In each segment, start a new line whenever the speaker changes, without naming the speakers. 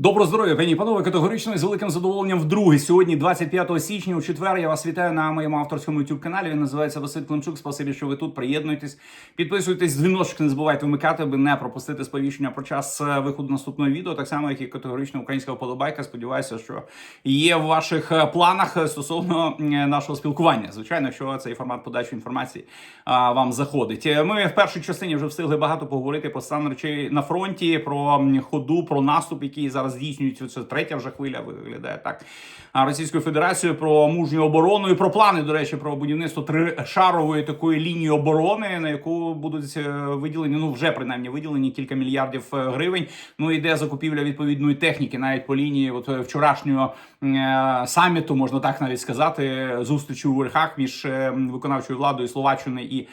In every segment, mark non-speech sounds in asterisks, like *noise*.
Добро здоров'я, пані панове, категорично і з великим задоволенням вдруге. Сьогодні, 25 січня, у четвер, я вас вітаю на моєму авторському youtube каналі. Він називається Василь Климчук. Спасибі, що ви тут. Приєднуйтесь, підписуйтесь, дзвіночок не забувайте вмикати, аби не пропустити сповіщення про час е, виходу наступного відео. Так само, як і категорично українська вподобайка. Сподіваюся, що є в ваших е, планах е, стосовно нашого спілкування. Звичайно, якщо цей формат подачі інформації вам заходить. Ми в першій частині вже встигли багато поговорити про стан речей на фронті, про ходу, про наступ, який зараз здійснюється. Це третя вже хвиля виглядає так. Російською Федерацією про мужню оборону і про плани, до речі, про будівництво тришарової такої лінії оборони, на яку будуть е, виділені, ну вже принаймні виділені кілька мільярдів е, гривень. Ну іде закупівля відповідної техніки, навіть по лінії от е, вчорашнього саміту, можна так навіть сказати, зустрічі у верхах між виконавчою владою Словаччини і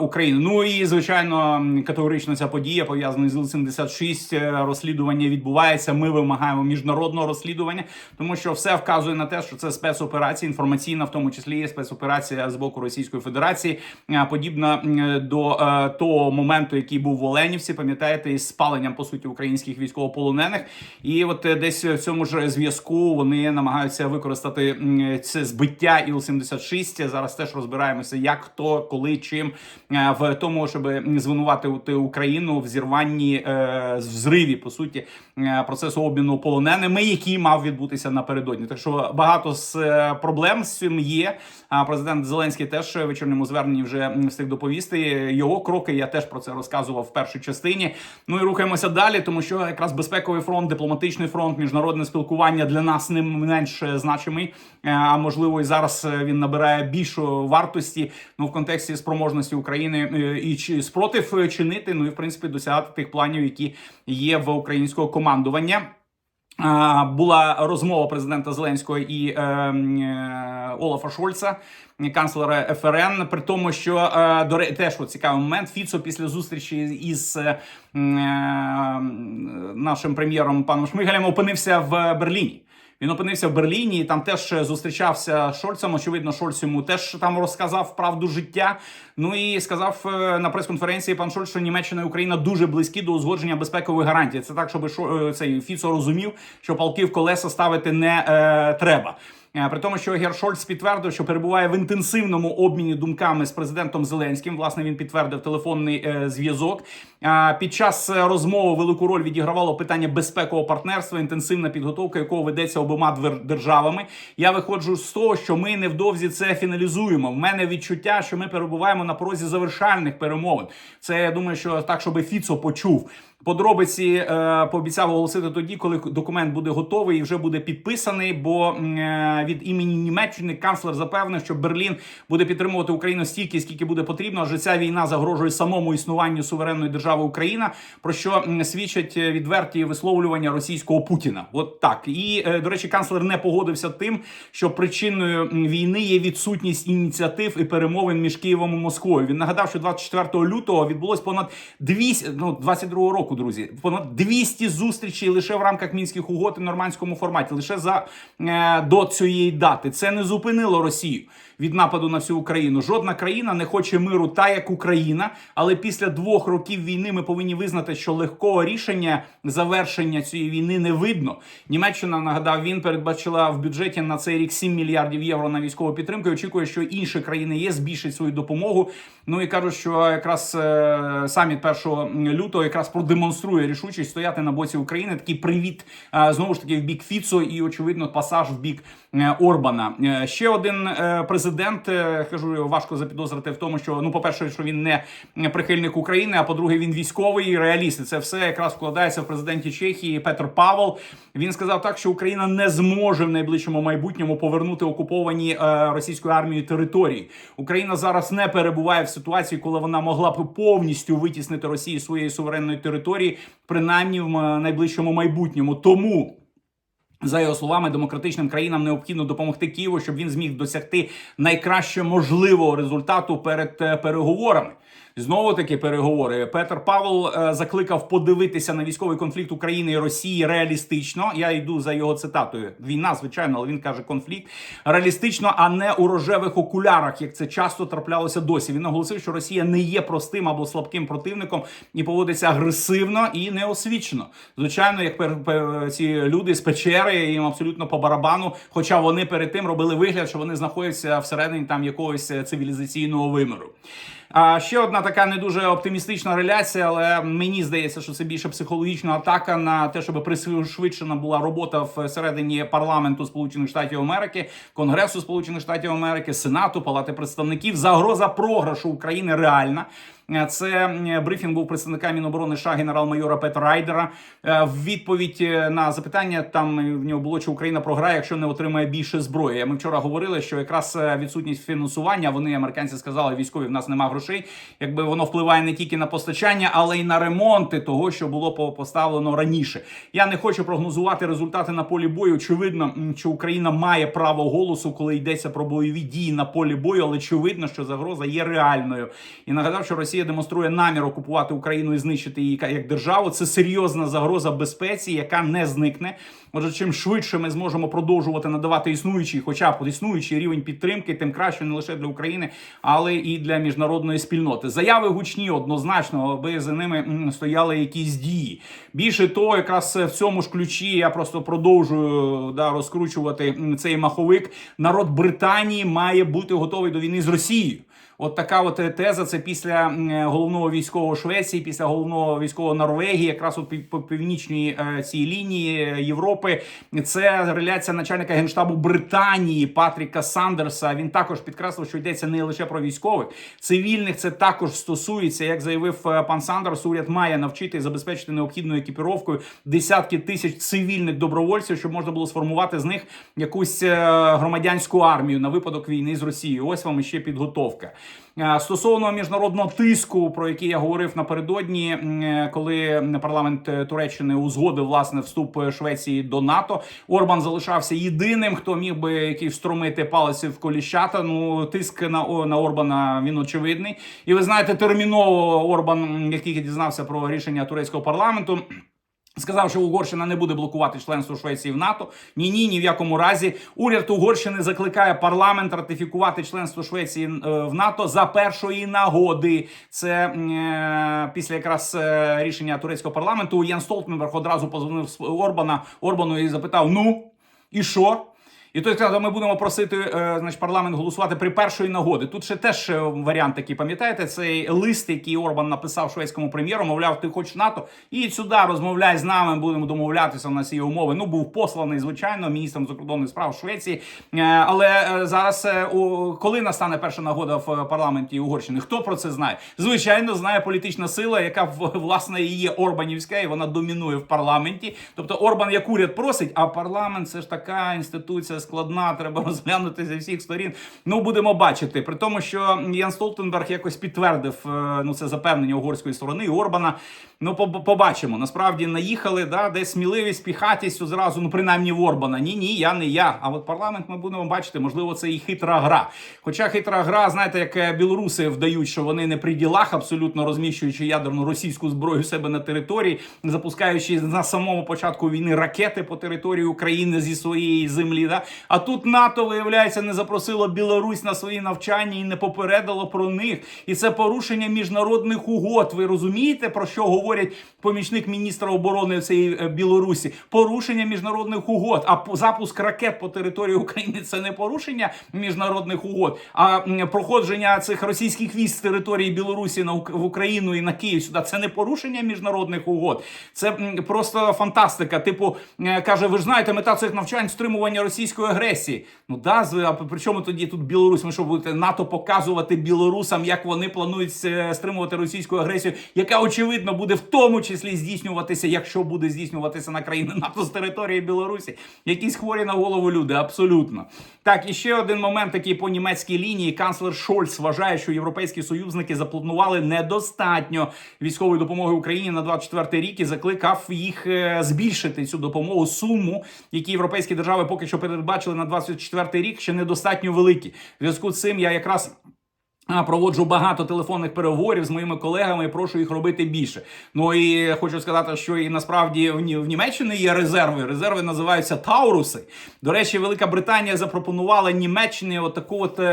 України. Ну і звичайно, категорично ця подія пов'язана з Іл-76. е, Розслідування відбувається. Ми вимагаємо міжнародного розслідування, тому що все вказує на те, що це спецоперація, інформаційна, в тому числі є спецоперація з боку Російської Федерації, е, подібна до е, того моменту, який був в Оленівці. Пам'ятаєте, із спаленням по суті українських військовополонених. І от е, десь в цьому ж зв'язку вони намагаються використати це збиття Іл-76. Зараз теж розбираємося, як хто, коли, чим е, в тому, щоб звинуватити Україну в зірванні е, взриві, по суті, процесу обміну полоненими, який мав відбутися напередодні. Так що багато з е, проблем з цим є. А президент Зеленський теж в вечірньому зверненні вже встиг доповісти його кроки. Я теж про це розказував в першій частині. Ну і рухаємося далі, тому що якраз безпековий фронт, дипломатичний фронт, міжнародне спілкування для нас не менш е, значимий. Е, А можливо, і зараз він набирає більшу вартості ну в контексті спроможності України і чи спротив чинити. Ну і в принципі досягати тих планів, які є в українського командування. Була розмова президента Зеленського і е, е, Олафа Шольца, канцлера ФРН, при тому, що е, до теж цікавий момент. Фіцо після зустрічі із е, е, нашим прем'єром паном Шмигалем опинився в Берліні. Він опинився в Берліні і там теж зустрічався з Шольцем. Очевидно, Шольц йому теж там розказав правду життя. Ну і сказав е, на прес-конференції пан Шольц, що Німеччина і Україна дуже близькі до узгодження безпекових гарантій. Це так, щоб е, цей Фіцо розумів, що палки в колеса ставити не е, треба. Е, При тому, що Гер Шольц підтвердив, що перебуває в інтенсивному обміні думками з президентом Зеленським. Власне, він підтвердив телефонний е, зв'язок. А Під час е, розмови велику роль відігравало питання безпекового партнерства, інтенсивна підготовка, якого ведеться обома державами. Я виходжу з того, що ми невдовзі це фіналізуємо. В мене відчуття, що ми перебуваємо на порозі завершальних перемовин. Це я думаю, що так, щоб Фіцо почув. Подробиці е, пообіцяв оголосити тоді, коли документ буде готовий і вже буде підписаний. Бо е, від імені Німеччини канцлер запевнив, що Берлін буде підтримувати Україну стільки, скільки буде потрібно. Адже ця війна загрожує самому існуванню суверенної держави Україна, про що свідчать е, відверті висловлювання російського Путіна. От так і е, до речі, канцлер не погодився тим, що причиною війни є відсутність ініціатив і перемовин між Києвом і Москвою. Він нагадав, що 24 лютого відбулось понад 200, ну 22 року, друзі, понад 200 зустрічей лише в рамках мінських угод і нормандському форматі, лише за е, до цієї дати. Це не зупинило Росію від нападу на всю Україну. Жодна країна не хоче миру, та як Україна. Але після двох років війни ми повинні визнати, що легкого рішення завершення цієї війни не видно. Німеччина нагадав, він передбачила в бюджеті на цей рік 7 мільярдів євро на військову підтримку. і Очікує, що інші країни є збільшать свою допомогу. Ну і кажуть, що якраз е, саміт 1 лютого якраз продемонструє рішучість стояти на боці України. Такий привіт е, знову ж таки в бік Фіцо і очевидно пасаж в бік е, Орбана. Е, ще один президент кажу, важко запідозрити в тому, що ну, по перше, що він не прихильник України, а по-друге, він військовий і реаліст. Це все якраз вкладається в президенті Чехії Петр Павел. Він сказав так, що Україна не зможе в найближчому майбутньому повернути окуповані російською армією території. Україна зараз не перебуває в ситуації, коли вона могла б повністю витіснити Росію своєї суверенної території, принаймні в найближчому майбутньому. Тому. За його словами, демократичним країнам необхідно допомогти Києву, щоб він зміг досягти найкраще можливого результату перед е, переговорами. Знову таки переговори. Петр Павел е, закликав подивитися на військовий конфлікт України і Росії реалістично. Я йду за його цитатою. Війна, звичайно, але він каже конфлікт реалістично, а не у рожевих окулярах, як це часто траплялося досі. Він наголосив, що Росія не є простим або слабким противником і поводиться агресивно і неосвічено. Звичайно, як пер, пер, ці люди з печери їм абсолютно по барабану. Хоча вони перед тим робили вигляд, що вони знаходяться всередині там якогось е, цивілізаційного виміру. А ще одна така не дуже оптимістична реляція, але мені здається, що це більше психологічна атака на те, щоб пришвидшена була робота всередині парламенту Сполучених Штатів Америки, Конгресу Сполучених Штатів Америки, Сенату, Палати представників. Загроза програшу України реальна. Це брифінг був представника Міноборони США генерал-майора Петра Райдера. Е, В відповідь е, на запитання там е, в нього було, чи Україна програє, якщо не отримає більше зброї. Ми вчора говорили, що якраз е, відсутність фінансування. Вони американці сказали, військові в нас немає грошей. Якби воно впливає не тільки на постачання, але й на ремонти того, що було по- поставлено раніше. Я не хочу прогнозувати результати на полі бою. Очевидно, що Україна має право голосу, коли йдеться про бойові дії на полі бою, але очевидно, що загроза є реальною. І нагадав, що Росія демонструє намір окупувати Україну і знищити її як державу. Це серйозна загроза безпеці, яка не зникне. Отже, чим швидше ми зможемо продовжувати надавати існуючий, хоча б існуючий рівень підтримки, тим краще не лише для України, але і для міжнародної спільноти. Заяви гучні однозначно, аби за ними стояли якісь дії. Більше того, якраз в цьому ж ключі я просто продовжую да, розкручувати цей маховик. Народ Британії має бути готовий до війни з Росією. От така от е, теза. Це після е, головного військового Швеції, після головного військового Норвегії, якраз от по північній е, цій лінії Європи. Це реляція начальника генштабу Британії Патріка Сандерса. Він також підкреслив, що йдеться не лише про військових, цивільних це також стосується. Як заявив пан Сандерс, уряд має навчити і забезпечити необхідною екіпіровкою десятки тисяч цивільних добровольців, щоб можна було сформувати з них якусь громадянську армію на випадок війни з Росією. Ось вам ще підготовка. Е, Стосовно міжнародного тиску, про який я говорив напередодні, е, коли парламент е, Туреччини узгодив власне вступ Швеції до НАТО, Орбан залишався єдиним, хто міг би який встромити палець в коліщата. Ну тиск на на Орбана він очевидний. І ви знаєте, терміново Орбан, який дізнався про рішення турецького парламенту. Сказав, що Угорщина не буде блокувати членство Швеції в НАТО. Ні, ні, ні в якому разі. Уряд Угорщини закликає парламент ратифікувати членство Швеції е, в НАТО за першої нагоди. Це е, після якраз е, рішення турецького парламенту. Ян Столтенберг одразу позвонив Орбана Орбану і запитав: Ну і що? І той сказав, ми будемо просити е, значить, парламент голосувати при першої нагоди. Тут ще теж е, варіант такий, пам'ятаєте, цей лист, який Орбан написав шведському прем'єру, мовляв, ти хочеш НАТО, і сюди розмовляй з нами, будемо домовлятися на ці умови. Ну, був посланий, звичайно, міністром закордонних справ Швеції. Е, Але зараз, коли настане перша нагода в парламенті Угорщини, хто про це знає? Звичайно, знає політична сила, яка власне і є Орбанівська, і вона домінує в парламенті. Тобто Орбан як уряд просить, а парламент це ж така інституція складна, треба *laughs* розглянути зі всіх сторін. Ну будемо бачити. При тому, що Ян Столтенберг якось підтвердив е, ну це запевнення угорської сторони і Орбана. Ну, побачимо. Насправді наїхали, да, де сміливість, піхатість зразу, ну принаймні в Орбана. Ні, ні, я не я. А от парламент ми будемо бачити, можливо, це і хитра гра. Хоча хитра гра, знаєте, як е, білоруси вдають, що вони не при ділах, абсолютно розміщуючи ядерну російську зброю себе на території, запускаючи на самому початку війни ракети по території України зі своєї землі. Да? А тут НАТО, виявляється, не запросило Білорусь на свої навчання і не попередило про них. І це порушення міжнародних угод. Ви розумієте, про що говорять помічник міністра оборони цієї е, Білорусі? Порушення міжнародних угод. А запуск ракет по території України це не порушення міжнародних угод, а проходження цих російських військ з території Білорусі на в Україну і на Київ сюди. Це не порушення міжнародних угод. Це просто фантастика. Типу е, каже, ви ж знаєте, мета цих навчань стримування російської агресії. Ну да, з- а при чому тоді тут Білорусь? Ми що будете НАТО показувати білорусам, як вони планують стримувати російську агресію, яка очевидно буде в тому числі здійснюватися, якщо буде здійснюватися на країни НАТО з території Білорусі. Якісь хворі на голову люди, абсолютно. Так, і ще один момент, такий по німецькій лінії. Канцлер Шольц вважає, що європейські союзники запланували недостатньо військової допомоги Україні на 24 рік і закликав їх е, збільшити цю допомогу суму, які європейські держави поки що передбачили на 24 рік, ще недостатньо великі. В зв'язку з цим я якраз. Проводжу багато телефонних переговорів з моїми колегами і прошу їх робити більше. Ну і хочу сказати, що і насправді в Німеччині є резерви. Резерви називаються Тауруси. До речі, Велика Британія запропонувала Німеччині отаку от, е,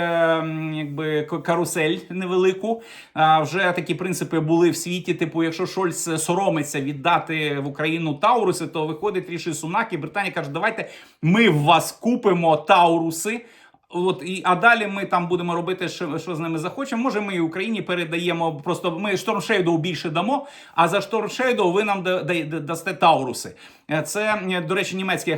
якби карусель невелику. А, вже такі принципи були в світі. Типу, якщо Шольц соромиться віддати в Україну Тауруси, то виходить Ріші Сунак, і Британія каже, давайте ми в вас купимо Тауруси. От і а далі ми там будемо робити, що, що з ними захочемо. Може, ми і Україні передаємо. Просто ми Shadow більше дамо. А за Shadow ви нам да- да- да- дасте Тауруси. Е, Це е, до речі, німецьке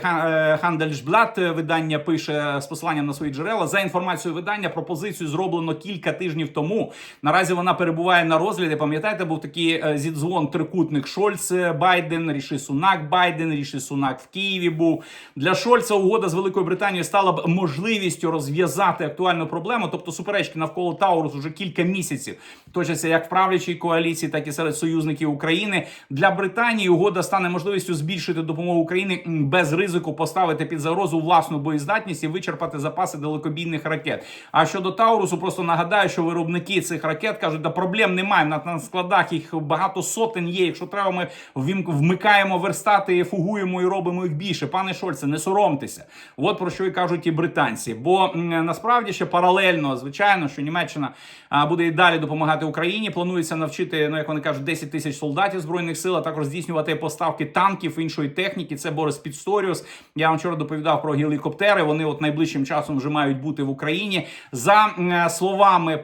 Handelsblatt е, видання пише з посиланням на свої джерела. За інформацією видання, пропозицію зроблено кілька тижнів тому. Наразі вона перебуває на розгляді. Пам'ятаєте, був такий зідзвон трикутник Шольц Байден, Ріші Сунак Байден, Ріші Сунак в Києві був для Шольца. Угода з Великою Британією стала б можливістю розв'язати актуальну проблему. Тобто суперечки навколо Таурус уже кілька місяців точаться як в правлячій коаліції, так і серед союзників України. Для Британії угода стане можливістю збільшити допомогу Україні без ризику поставити під загрозу власну боєздатність і вичерпати запаси далекобійних ракет. А щодо Таурусу, просто нагадаю, що виробники цих ракет кажуть, да проблем немає. На, на складах їх багато сотень є. Якщо треба, ми вмикаємо верстати, фугуємо і робимо їх більше. Пане Шольце, не соромтеся. От про що і кажуть і британці. Бо насправді ще паралельно, звичайно, що Німеччина буде і далі допомагати Україні. Планується навчити, ну як вони кажуть, 10 тисяч солдатів збройних сил, а також здійснювати поставки танків іншої техніки. Це Борис Підсторіус. Я вам вчора доповідав про гелікоптери. Вони от найближчим часом вже мають бути в Україні. За словами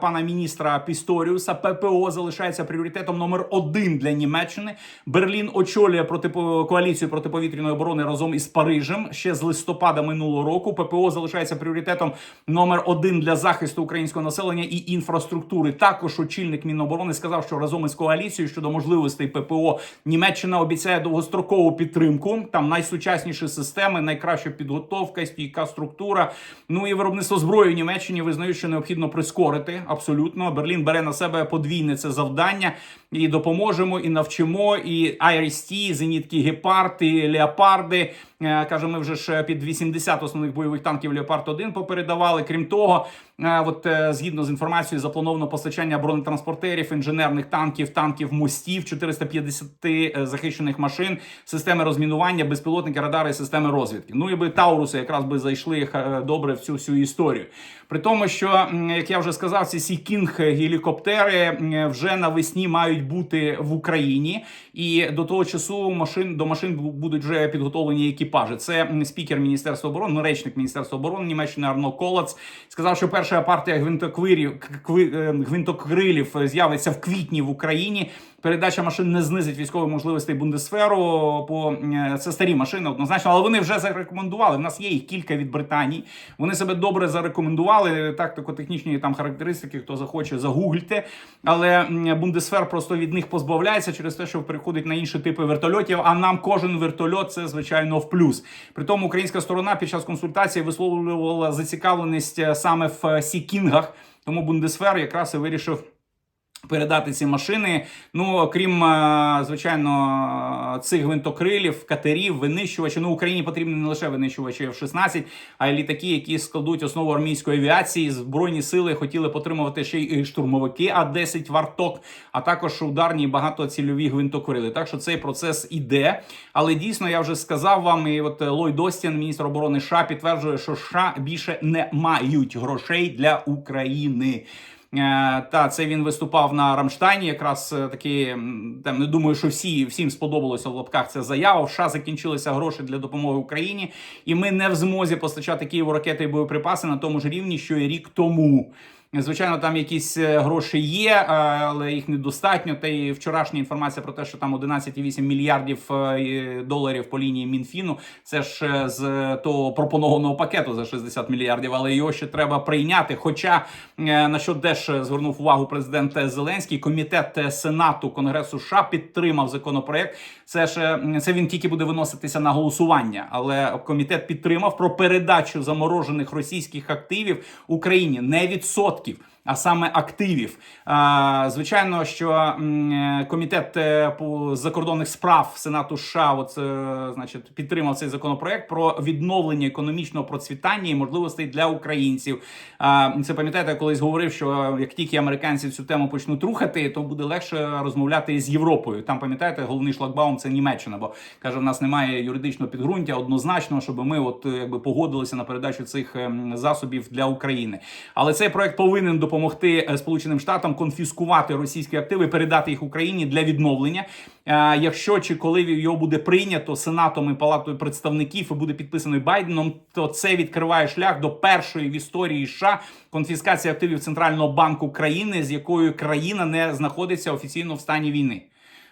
пана міністра Пісторіуса, ППО залишається пріоритетом номер один для Німеччини. Берлін очолює протипо коаліцію протиповітряної оборони разом із Парижем ще з листопада минулого року. ППО залишається пріоритетом номер один для захисту українського населення і інфраструктури. Також очільник Міноборони сказав, що разом із коаліцією щодо можливостей ППО Німеччина обіцяє довгострокову підтримку. Там найсучасніші системи, найкраща підготовка, стійка структура. Ну і виробництво зброї в Німеччині визнають, що необхідно прискорити. Абсолютно, Берлін бере на себе подвійне це завдання і допоможемо, і навчимо. І IRST, зенітки Гепард, і Леопарди. Е, Каже, ми вже ж під 80 основних бойових танків Леопард 1 попередавали. Крім того, е, от е, згідно з інформацією, заплановано постачання бронетранспортерів, інженерних танків, танків мостів, 450 е, захищених машин, системи розмінування, безпілотники, радари, системи розвідки. Ну і би Тауруси якраз би зайшли е, добре в цю всю історію. При тому, що як я вже сказав, ці Сі Кінг гелікоптери вже навесні мають бути в Україні, і до того часу машин до машин будуть вже підготовлені екіпажі. Це спікер Міністерства оборони, ну, речник Міністерства оборони Німеччини Арно Колац сказав, що перша партія гвинтоквирів е, гвинтокрилів з'явиться в квітні в Україні. Передача машин не знизить військові можливості Бундесферу, бо е, це старі машини однозначно, але вони вже зарекомендували. В нас є їх кілька від Британії. Вони себе добре зарекомендували. Тактико-технічні там характеристики, хто захоче, загугльте. Але Бундесфер просто від них позбавляється через те, що переходить на інші типи вертольотів. А нам кожен вертольот це звичайно в плюс. При тому українська сторона під час консультації висловлювала зацікавленість е, саме в Сікінгах. Тому Бундесфер якраз і вирішив передати ці машини. Ну, окрім, е, звичайно, цих гвинтокрилів, катерів, винищувачів. Ну, Україні потрібні не лише винищувачі F-16, а й літаки, які складуть основу армійської авіації. Збройні сили хотіли потримувати ще й штурмовики А-10 варток, а також ударні багатоцільові гвинтокрили. Так що цей процес іде. Але дійсно я вже сказав вам, і от Ллойд Остін, міністр оборони США, підтверджує, що США більше не мають грошей для України. Е, Та це він виступав на Рамштайні. Якраз таки такі там не думаю, що всі всім сподобалося в лапках ця заява. В США закінчилися гроші для допомоги Україні, і ми не в змозі постачати Києву ракети і боєприпаси на тому ж рівні, що і рік тому. Звичайно, там якісь е, гроші є, е, але їх недостатньо. Та й вчорашня інформація про те, що там 11,8 мільярдів е, доларів по лінії Мінфіну. Це ж з того пропонованого пакету за 60 мільярдів, але його ще треба прийняти. Хоча на що теж звернув увагу президент Зеленський, комітет Сенату Конгресу США підтримав законопроект. Це ж це він тільки буде виноситися на голосування, але комітет підтримав про передачу заморожених російських активів Україні не żłobki. А саме активів. Звичайно, що е, комітет е, по закордонних справ Сенату США, от, е, значить, підтримав цей законопроект про відновлення економічного процвітання і можливостей для українців. Це пам'ятаєте, я колись говорив, що як тільки американці цю тему почнуть рухати, то буде легше розмовляти з Європою. Там пам'ятаєте, головний шлагбаум це Німеччина, бо каже, в нас немає юридичного підґрунтя однозначно, щоб ми от якби погодилися на передачу цих ем, засобів для України. Але цей проект повинен допомогти е, Сполученим Штатам конфіскувати російські активи, передати їх Україні для відновлення. Е, Якщо чи коли його буде прийнято Сенатом і Палатою представників і буде підписаний Байденом, то це відкриває шлях до першої в історії США конфіскації активів Центрального банку країни, з якою країна не знаходиться офіційно в стані війни.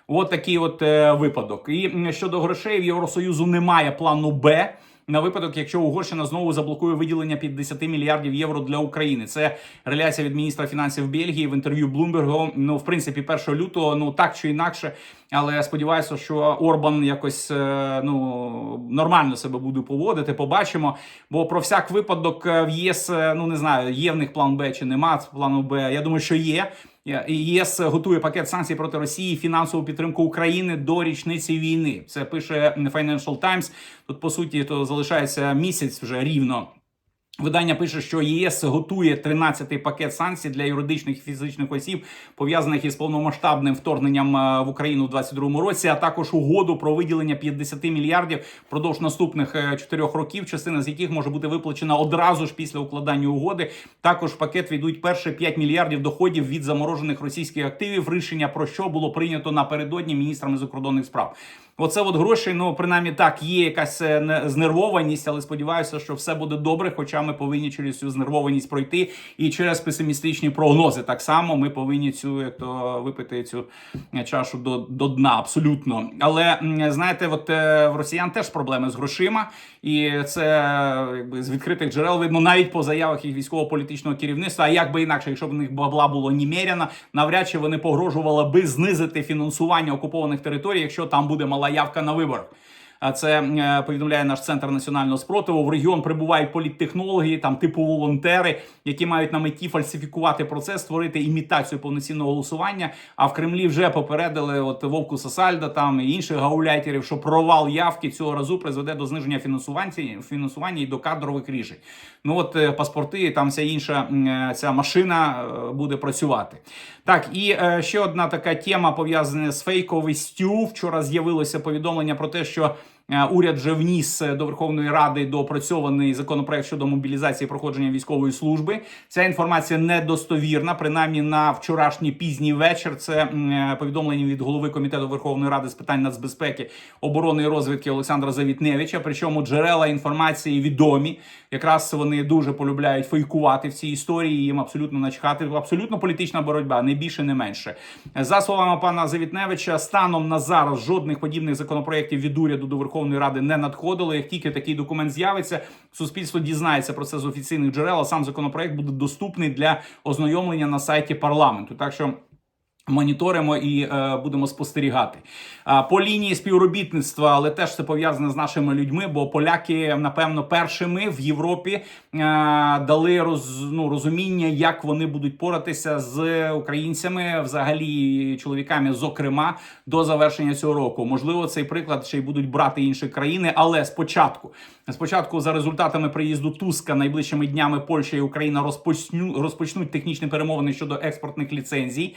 От такий от е, випадок. І щодо грошей в Євросоюзу немає плану Б. На випадок, якщо Угорщина знову заблокує виділення 50 мільярдів євро для України, це реляція від міністра фінансів Бельгії в інтерв'ю Блумбергу. Ну, в принципі, 1 лютого, ну так чи інакше, але сподіваюся, що Орбан якось е, ну нормально себе буде поводити. Побачимо. Бо про всяк випадок е, в ЄС, е, ну не знаю, є в них план Б чи нема плану Б. Я думаю, що є. Е, ЄС готує пакет санкцій проти Росії, фінансову підтримку України до річниці війни. Це пише Financial Times. Тут по суті то залишається місяць вже рівно. Видання пише, що ЄС готує 13-й пакет санкцій для юридичних і фізичних осіб, пов'язаних із повномасштабним вторгненням е, в Україну в 2022 році, а також угоду про виділення 50 мільярдів впродовж наступних е, чотирьох років, частина з яких може бути виплачена одразу ж після укладання угоди. Також в пакет війдуть перші 5 мільярдів доходів від заморожених російських активів. Рішення про що було прийнято напередодні міністрами закордонних справ. Оце от гроші, ну принаймні так, є якась е, не- знервованість, але сподіваюся, що все буде добре. Хоча ми повинні через цю знервованість пройти, і через песимістичні прогнози. Так само ми повинні цю як то випити цю е, чашу до, до дна, абсолютно. Але знаєте, от е, в росіян теж проблеми з грошима, і це якби з відкритих джерел видно навіть по заявах їх військово-політичного керівництва. А як би інакше, якщо б в них бабла було немерено, навряд чи вони погрожували би знизити фінансування окупованих територій, якщо там буде мала явка на виборах. Це е, повідомляє наш центр національного спротиву. В регіон прибувають політтехнологи, там типу волонтери, які мають на меті фальсифікувати процес, створити імітацію повноцінного голосування. А в Кремлі вже попередили от Вовку Сосальда там і інших гауляйтерів, що провал явки цього разу призведе до зниження фінансування і до кадрових рішень. Ну от е, паспорти, там вся інша е, ця машина буде працювати. Так, і ще одна така тема пов'язана з фейковістю. Вчора з'явилося повідомлення про те, що. Е, Уряд вже вніс е, до Верховної Ради доопрацьований законопроект щодо мобілізації проходження військової служби. Ця інформація недостовірна, принаймні на вчорашній пізній вечір. Це е, повідомлення від голови комітету Верховної Ради з питань нацбезпеки, оборони і розвідки Олександра Завітневича. Причому джерела інформації відомі. Якраз вони дуже полюбляють фейкувати в цій історії. Їм абсолютно начхати. Абсолютно політична боротьба, не більше, не менше. За словами пана Завітневича, станом на зараз жодних подібних законопроєктів від уряду до Верховної Ради не надходило. Як тільки такий документ з'явиться, суспільство дізнається про це з офіційних джерел. а Сам законопроект буде доступний для ознайомлення на сайті парламенту. Так що. Моніторимо і е, будемо спостерігати а, по лінії співробітництва, але теж це пов'язане з нашими людьми. Бо поляки, напевно, першими в Європі е, дали роз, ну, розуміння, як вони будуть поратися з українцями, взагалі чоловіками, зокрема, до завершення цього року. Можливо, цей приклад ще й будуть брати інші країни, але спочатку, спочатку, за результатами приїзду Туска, найближчими днями Польща і Україна розпочню, розпочнуть технічні перемовини щодо експортних ліцензій.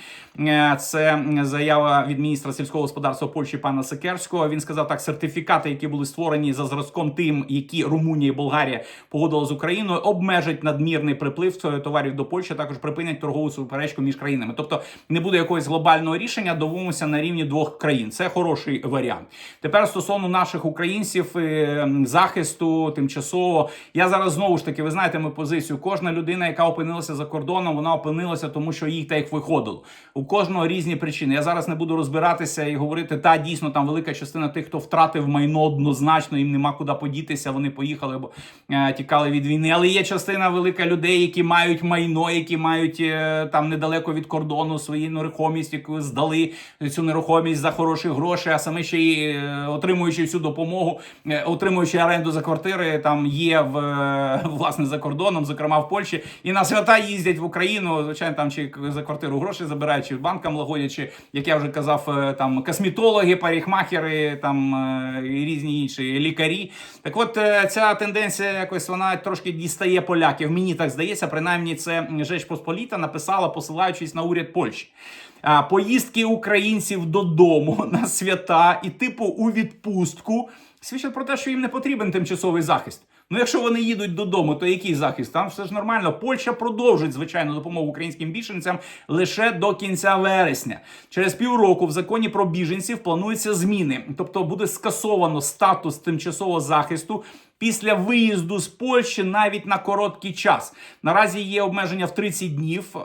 Це заява від міністра сільського господарства Польщі пана Секерського. Він сказав так: сертифікати, які були створені за зразком тим, які Румунія і Болгарія погодили з Україною, обмежать надмірний приплив товарів до Польщі. Також припинять торгову суперечку між країнами. Тобто не буде якогось глобального рішення, домовимося на рівні двох країн. Це хороший варіант. Тепер стосовно наших українців е, захисту тимчасово. Я зараз знову ж таки, ви знаєте, мою позицію. Кожна людина, яка опинилася за кордоном, вона опинилася, тому що їй так виходило. У кожного кожного різні причини. Я зараз не буду розбиратися і говорити, та дійсно там велика частина тих, хто втратив майно однозначно, їм нема куди подітися. Вони поїхали або е, тікали від війни. Але є частина велика людей, які мають майно, які мають е, там недалеко від кордону свою нерухомість, яку здали цю нерухомість за хороші гроші, а саме ще й е, отримуючи всю допомогу, е, отримуючи оренду за квартири, там є в е, власне за кордоном, зокрема в Польщі, і на свята їздять в Україну. Звичайно, там чи за квартиру гроші забирають, чи банкам лагодять, чи як я вже казав, е, там косметологи, парикмахери, там е, і різні інші лікарі. Так, от е, ця тенденція якось вона трошки дістає поляків. Мені так здається, принаймні це Жеч Посполіта написала, посилаючись на уряд Польщі. Поїздки українців додому *laughs* на свята і типу у відпустку свідчать про те, що їм не потрібен тимчасовий захист. Ну, якщо вони їдуть додому, то який захист? Там все ж нормально. Польща продовжить звичайно допомогу українським біженцям лише до кінця вересня. Через півроку в законі про біженців плануються зміни, тобто буде скасовано статус тимчасового захисту. Після виїзду з Польщі навіть на короткий час наразі є обмеження в 30 днів, е,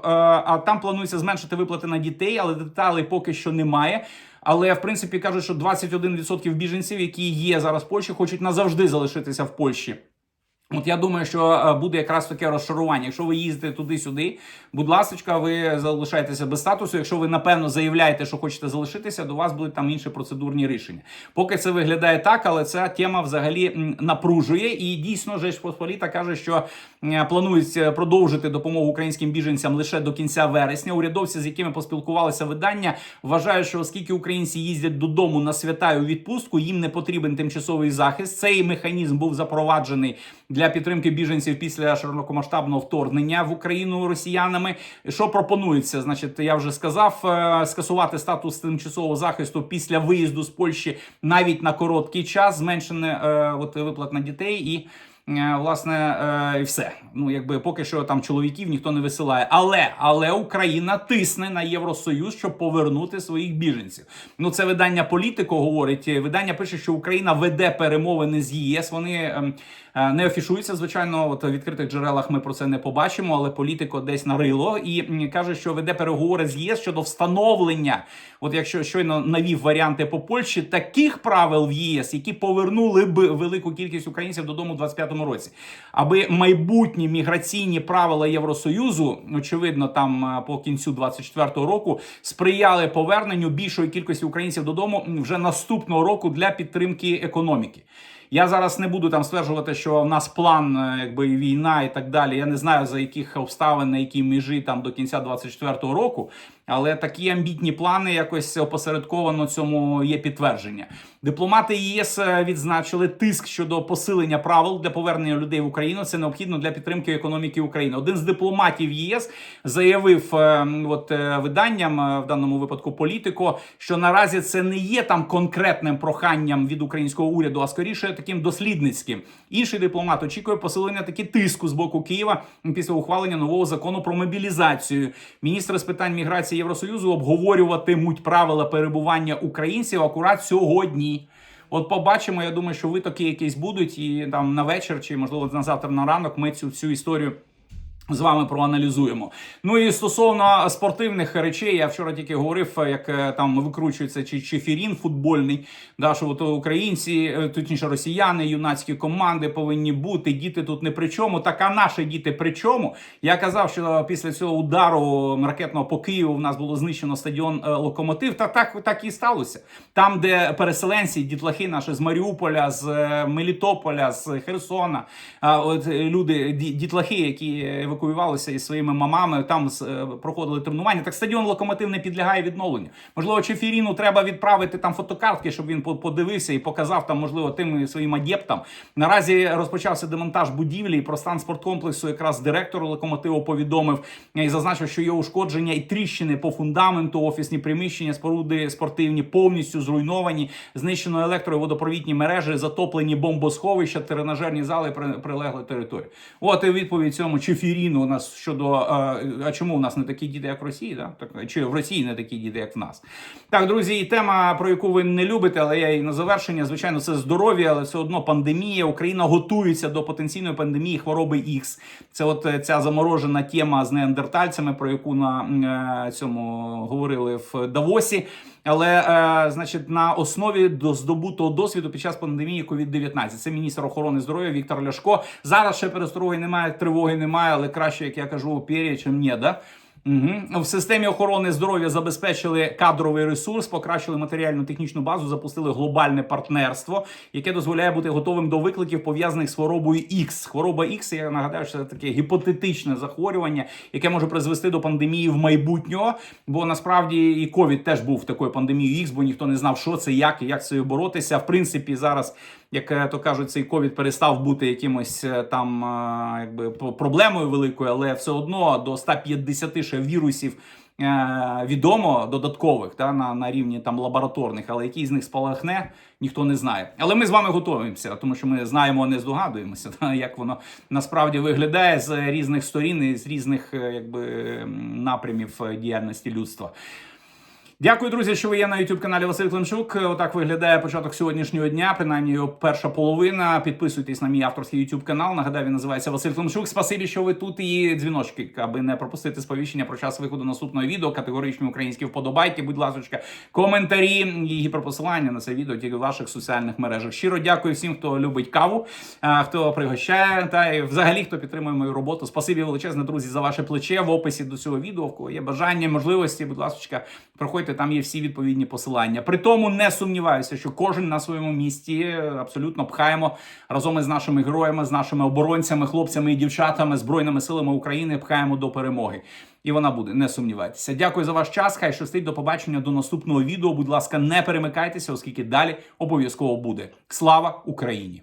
а там планується зменшити виплати на дітей, але деталей поки що немає. Але в принципі кажуть, що 21% біженців, які є зараз в Польщі, хочуть назавжди залишитися в Польщі. От я думаю, що е, буде якраз таке розшарування. Якщо ви їздите туди-сюди, будь ласка, ви залишаєтеся без статусу. Якщо ви напевно заявляєте, що хочете залишитися, до вас будуть там інші процедурні рішення. Поки це виглядає так, але ця тема взагалі напружує. І дійсно, Жеч Посполіта каже, що е, планують е, продовжити допомогу українським біженцям лише до кінця вересня. Урядовці, з якими поспілкувалися видання, вважають, що оскільки українці їздять додому на свята у відпустку, їм не потрібен тимчасовий захист. Цей механізм був запроваджений для підтримки біженців після широкомасштабного вторгнення в Україну росіянами. Що пропонується? Значить, я вже сказав е, скасувати статус тимчасового захисту після виїзду з Польщі навіть на короткий час, зменшене е, от виплат на дітей і. е, Власне, і все. Ну, якби поки що там чоловіків ніхто не висилає. Але але Україна тисне на Євросоюз, щоб повернути своїх біженців. Ну, це видання політико говорить. Видання пише, що Україна веде перемовини з ЄС. Вони ем, не афішуються. Звичайно, от у відкритих джерелах ми про це не побачимо, але політико десь нарило і каже, що веде переговори з ЄС щодо встановлення. От якщо щойно навів варіанти по Польщі, таких правил в ЄС, які повернули б велику кількість українців додому у 25-му році, аби майбутні міграційні правила Євросоюзу, очевидно, там е, по кінцю 24-го року сприяли поверненню більшої кількості українців додому вже наступного року для підтримки економіки. Я зараз не буду там стверджувати, що в нас план, е, якби війна і так далі. Я не знаю за яких обставин, на якій межі там до кінця 24-го року. Але такі амбітні плани якось опосередковано цьому є підтвердження. Дипломати ЄС е, відзначили тиск щодо посилення правил для повернення людей в Україну. Це необхідно для підтримки економіки України. Один з дипломатів ЄС заявив е, от е, виданням в даному випадку політико, що наразі це не є там конкретним проханням від українського уряду, а скоріше таким дослідницьким. Інший дипломат очікує посилення таки тиску з боку Києва після ухвалення нового закону про мобілізацію. Міністри з питань міграції Євросоюзу обговорюватимуть правила перебування українців акурат сьогодні. От побачимо. Я думаю, що витоки якісь будуть, і там на вечір, чи можливо на завтра на ранок ми цю всю історію. З вами проаналізуємо. Ну і стосовно спортивних речей, я вчора тільки говорив, як е, там викручується чи чефірін футбольний, да, що от українці, е, точніше росіяни, юнацькі команди повинні бути. Діти тут не при чому. Так а наші діти при чому? Я казав, що після цього удару ракетного по Києву в нас було знищено стадіон е, Локомотив. Та так, так і сталося. Там, де переселенці, дітлахи наші з Маріуполя, з е, Мелітополя, з Херсона, от е, люди, дітлахи, які евакуювалися із своїми мамами, там е, проходили тренування. Так стадіон Локомотив не підлягає відновленню. Можливо, Чефіріну треба відправити там фотокартки, щоб він подивився і показав там, можливо, тим своїм адєптам. Наразі розпочався демонтаж будівлі і про стан спорткомплексу. Якраз директор локомотиву повідомив і зазначив, що є ушкодження і тріщини по фундаменту, офісні приміщення, споруди спортивні повністю зруйновані, знищено електро і водопровідні мережі, затоплені бомбосховища, тренажерні зали, при- прилегли території. От і відповідь цьому Чефіріну Україну у нас щодо е, а чому у нас не такі діти, як в Росії? Да? Так чи в Росії не такі діти, як в нас? Так, друзі, тема, про яку ви не любите, але я її на завершення. Звичайно, це здоров'я, але все одно пандемія. Україна готується до потенційної пандемії хвороби Х. Це от е, ця заморожена тема з неандертальцями, про яку на е, цьому говорили в Давосі. Але е, значить на основі до здобутого досвіду під час пандемії COVID-19. Це міністр охорони здоров'я Віктор Ляшко. Зараз ще перестроги немає, тривоги немає, але краще, як я кажу, пір'я, чим ні, да? Угу. В системі охорони здоров'я забезпечили кадровий ресурс, покращили матеріально-технічну базу, запустили глобальне партнерство, яке дозволяє бути готовим до викликів пов'язаних з хворобою X. Хвороба X, я нагадаю, що це таке гіпотетичне захворювання, яке може призвести до пандемії в майбутнього. Бо насправді і ковід теж був такою пандемією X, бо ніхто не знав, що це, як і як це боротися. В принципі, зараз, як е, то кажуть, цей ковід перестав бути якимось е, там е, якби проблемою великою, але все одно до 150 ще вірусів. Відомо додаткових та на, на рівні там лабораторних, але який з них спалахне, ніхто не знає. Але ми з вами готуємося, тому що ми знаємо, а не здогадуємося, *laughs* та, як воно насправді виглядає з різних сторін і з різних якби напрямів діяльності людства. Дякую, друзі, що ви є на youtube каналі Василь Климчук. Отак виглядає початок сьогоднішнього дня, принаймні перша половина. Підписуйтесь на мій авторський youtube канал. Нагадаю, він називається Василь Климчук. Спасибі, що ви тут і дзвіночки, аби не пропустити сповіщення про час виходу наступного відео. Категоричні українські вподобайки, будь ласка, коментарі і гіперпосилання на це відео тільки в ваших соціальних мережах. Щиро дякую всім, хто любить каву, хто пригощає, та і взагалі хто підтримує мою роботу. Спасибі величезне, друзі, за ваше плече в описі до цього відео. В кого є бажання, можливості, будь ласка, проходьте, там є всі відповідні посилання. При тому не сумніваюся, що кожен на своєму місці абсолютно пхаємо разом із нашими героями, з нашими оборонцями, хлопцями і дівчатами, збройними силами України пхаємо до перемоги. І вона буде, не сумнівайтеся. Дякую за ваш час. Хай щастить до побачення до наступного відео. Будь ласка, не перемикайтеся, оскільки далі обов'язково буде. Слава Україні!